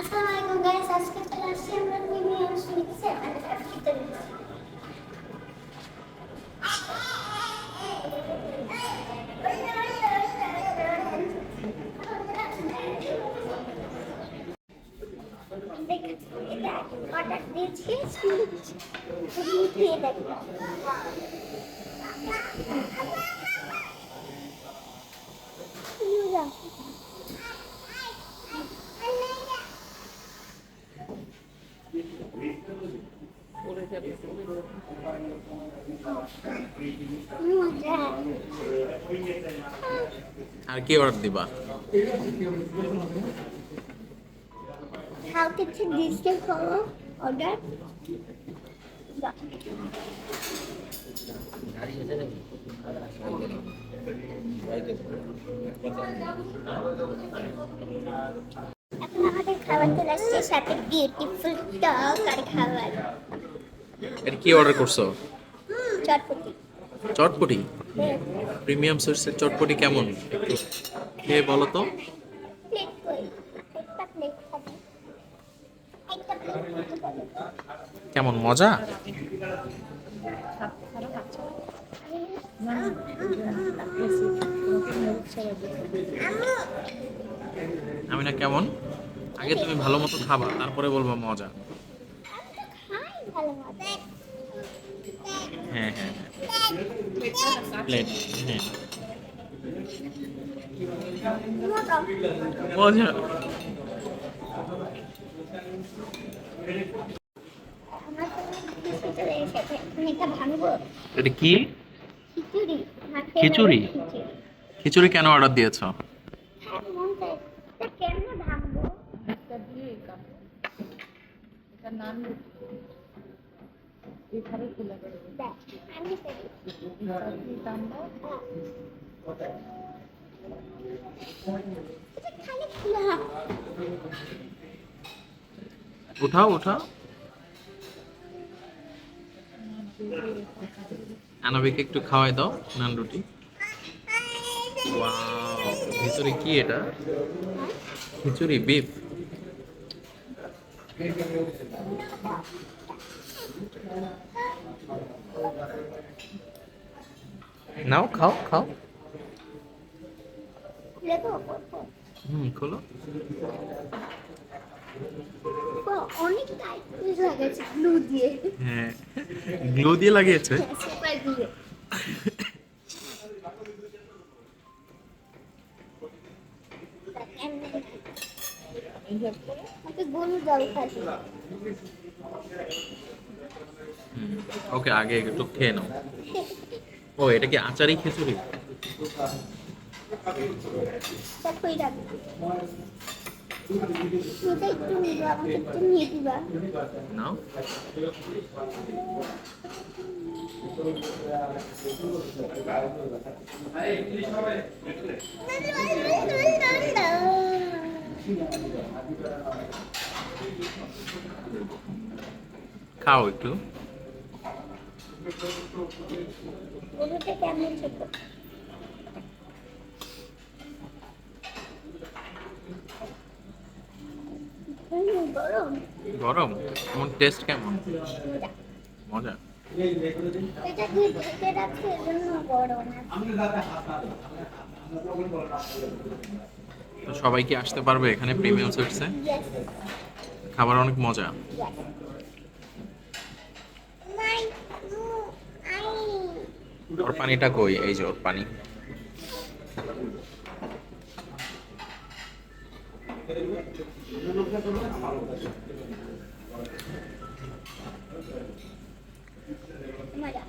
আসসালামু আলাইকুম গাইস আজকে চলে আসছি আমরা প্রিমিয়াম সুইটসে আর আজকে অর্ডার দিয়েছি খেয়ে দেখো মজা আর কি অর্ডার দিবা How take this thing for order? এখন আমাদের খাবার চলে আসছে, সাথে বিউটিফুল টক আর খাবার এটা কি অর্ডার করছ? চটপটি। চটপটি? প্রিমিয়াম সুইটসের চটপটি কেমন? একটু খেয়ে বলো তো। কেমন মজা? আমি না কেমন? আগে তুমি ভালো মতো খাবা তারপরে বলবা মজা। হ্যাঁ হ্যাঁ হ্যাঁ। প্লেট হ্যাঁ। মজা এটা কি? খিচুড়ি। খিচুড়ি? কেন অর্ডার দিয়েছ? কেমনে ভাঙবো? এটা দিয়ে এটা নান খুলে আমি দাও এটা খালি উঠাও উঠাও। আনবিকে একটু খাওয়াই দাও নান রুটি। ওয়াও ভিতরে কি এটা? খিচুড়ি বিফ। নাও খাও খাও। হুম খোলো। অনেক টাইট লাগাচ্ছে গ্লু দিয়ে। হ্যাঁ গ্লো দিয়ে লাগিয়েছে। সুপার দিয়ে খাচ্ছি ওকে আগে একটু খেয়ে নাও। ও এটা কি আচারি খিচুড়ি? নাও। খাও একটু। কেমন ছোট গরম। গরম? টেস্ট কেমন? মজা? এটা দিয়ে ঢেকে রাখছে এজন্য গরম তো সবাই কি আসতে পারবে এখানে প্রিমিয়াম সুইটসে? খাবার অনেক মজা। ওর পানিটা কই এই যে ওর পানি মজা